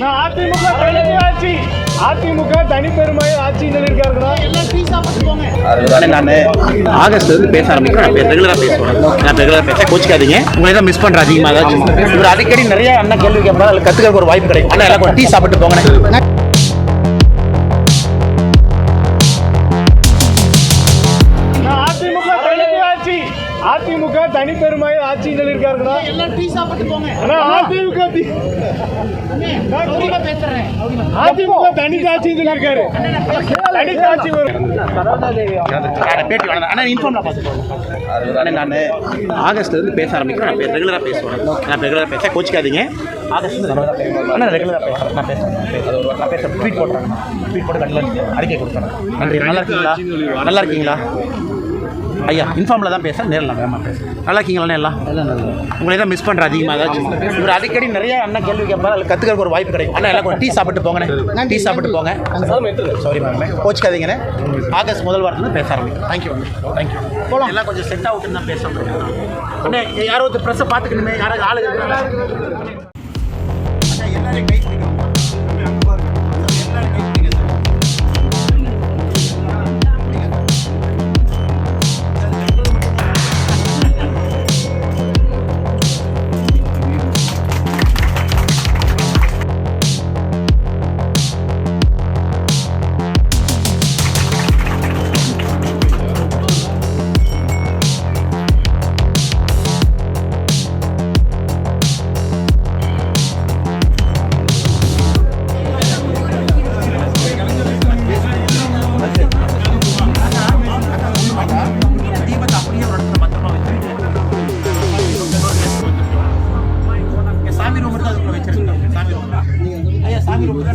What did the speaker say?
நான் அதிமுக தனி ஆட்சி. அதிமுக தனிப்பெருமை ஆகஸ்ட் வந்து பேச ஆரம்பிக்கிறேன். நான் ரெகுலராக பேசுவேன். நான் ரெகுலராக பேச கோச்சிக்காதீங்க. உங்களை தான் மிஸ் பண்ணுறேன் அதிகமாக இவர் அடிக்கடி நிறைய அண்ணன் கேள்வி கேட்பாங்க அதில் கற்றுக்க ஒரு வாய்ப்பு கிடைக்கும். அண்ணா எல்லாம் டீ சாப்பிட்டு நான் அதிமுக தனி ஆட்சி. அதிமுக எல்லாம் டீ சாப்பிட்டு போங்க. ஆனா அதிமுக அதிமுக தனி ஆட்சின்னு சொல்லியிருக்காரு. தனி ஆட்சி பேட்டி வேணாம் அண்ணா இன்ஃபார்ம்ல பார்த்துக்கோங்க அண்ணா நான் ஆகஸ்ட் வந்து பேச ஆரம்பிக்கிறேன். நான் ரெகுலராக பேசுவேன். நான் ரெகுலராக பேச கோச்சிக்காதீங்க. ஆகஸ்ட் வந்து ரெகுலராக பேசுவேன். அண்ணா ரெகுலராக பேசுகிறேன் நான் பேசுகிறேன் நான் பேச ட்வீட் போடுறேன் ட்வீட் போட்டு கண்டிப்பாக அறிக்கை கொடுக்குறேன் நன்றி. நல்லா இருக்கீங்களா? நல்லா இருக்கீங்களா? ஐயா இன்ஃபார்மில் தான் பேசுகிறேன் நேரில் வேகமாக பேசுகிறேன் நல்லா இருக்கீங்களா எல்லாம் உங்களை தான் மிஸ் பண்ணுறேன் அதிகமாக ஏதாச்சும். இவர் அடிக்கடி நிறைய அண்ணன் கேள்வி கேட்பாரு அதில் கற்றுக்க ஒரு வாய்ப்பு கிடைக்கும். அண்ணா எல்லாம் டீ சாப்பிட்டு போங்கண்ணே. டீ சாப்பிட்டு போங்க. Sorry ma'am கோச்சிக்காதீங்கண்ணே. ஆகஸ்ட் முதல் வாரத்தில் பேச ஆரம்பிக்கும் தேங்க்யூ தேங்க்யூ போகலாம் எல்லாம் கொஞ்சம் செட் அவுட்டுன்னு தான் பேச முடியும். அண்ணே யாரோ ஒரு ப்ரெஸ்ஸை பார்த்துக்கணுமே. யாராவது ஆளு இருக்கிறாங்களா அண்ணா, எல்லாரையும் கை